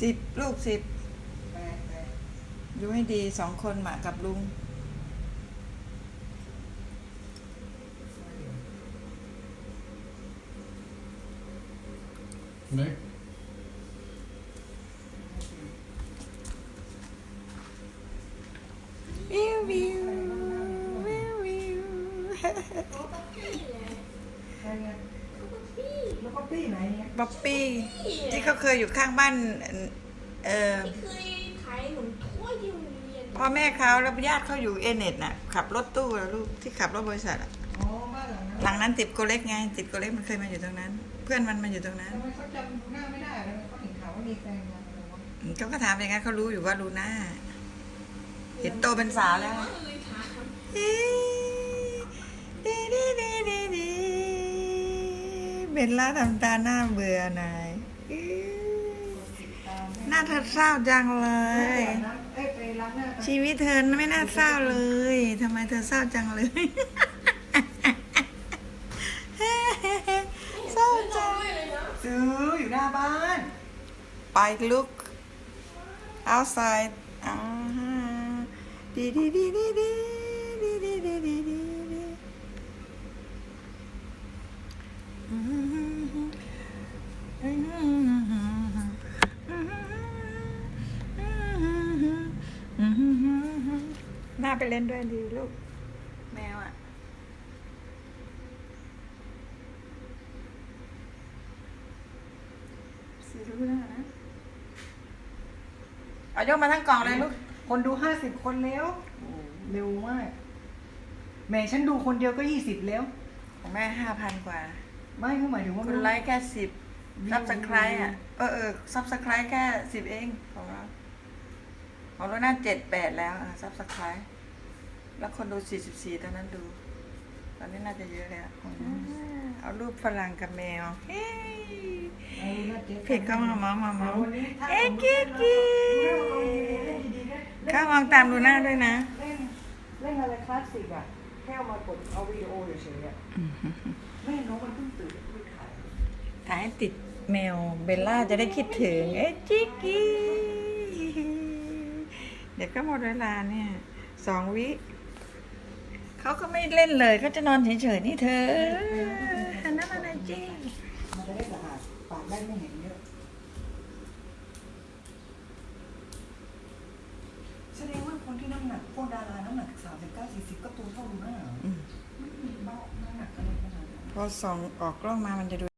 สิบลูกสิบแปดแปดอยู่ให้ดีสองคนหมากับลุง Nick? วิววิววิววิวใช่ไง แล้วก็ปี้ไหนเนี่ยบ๊อบปี้ที่เขาเคยอยู่ข้างบ้านเออที่เคยขายขนมถ้วยที่โรงเรียนพ่อแม่เขาแล้วญาติเขาอยู่เอเน็ตน่ะขับรถตู้แล้วลูกที่ขับรถบริษัทอะอ๋อบ้านหลังนั้นหลังนั้นติดโกเล็กไงติดโกเล็กมันเคยมาอยู่ตรงนั้น เพื่อนมันมาอยู่ตรงนั้นทำไมเขาจำหน้าไม่ได้เลยเขาเห็นข่าวว่ามีแฟนมาอะไรวะอืมเขาก็ถามไปงั้นเขารู้อยู่ว่าลูน่าเห็นโตเป็นสาวแล้วก็เลย ลล่าทำตาหน้าเบื่อหน่ายอื้อตามหน้าเธอเศร้าจังเลยน้ำเอ้ยไปล้างหน้าไปชีวิตเธอไม่น่าเศร้าเลยทำไมเธอเศร้าจังเลยเศร้าจังด้วยเลยนะซื้ออยู่หน้าบ้าน ไป look outside อ่าฮะดีดีดีดีดีดีดีดีดีดีดีอืมอืมอืมอืมอืม น่าไปเล่นด้วยดีลูก แมวอะ สีรู้หน้านะ เอายกมาทั้งกล่องเลยลูก คนดูห้าสิบคนแล้ว เร็วมากแหม่ฉันดูคนเดียวก็ยี่สิบแล้ว ของแม่ห้าพันกว่า ไม่เขาหมายถึงว่าคมันนไลค์แค่สิบวิวซับสไครต์อะ เออเออซับสไครต์แค่สิบเองของเราของเราน่าเจ็ดแปดแล้วอะซับสไครต์ แล้วคนดูสี่สิบสี่ตอนนั้นดู ตอนนี้น่าจะเยอะแล้วเอารูปฝรั่งกับแมวเฮ้ยเอาหน้าจ๊เผ็ดเข้ามามามามาวันนี้ถ้าเอ๊ะสมมุติกิ๊กกิ๊กเล่นดีๆนะเล่นข้ามองตามดูหน้าด้วยนะ เล่นเล่นอะไรคลาสสิกอะ แค่เอามากดเอาวิดีโอเฉยๆอะแม่น้องมันเพิ่งตื่นเพิ่งถ่ายถ่ายให้ติดแมวเบลล่าจะได้คิดถึง เอ๊ะจิกกี้ เดี๋ยวก็หมดเวลาเนี่ยสองวิ เขาก็ไม่เล่นเลยเขาจะนอนเฉยๆนี่เธอหันหน้ามาหน่อยจีมันจะได้สะอาดปากได้ไม่เห็นเยอะแสดงว่าคนที่น้ำหนักพวกดาราน้ำหนักสามสิบเก้าสี่สิบก็ตัวเท่าดูหน้าเหรอไม่มีเบาน้ำหนักอะไรขนาดนั้น พอส่องออกกล้องมามันจะดู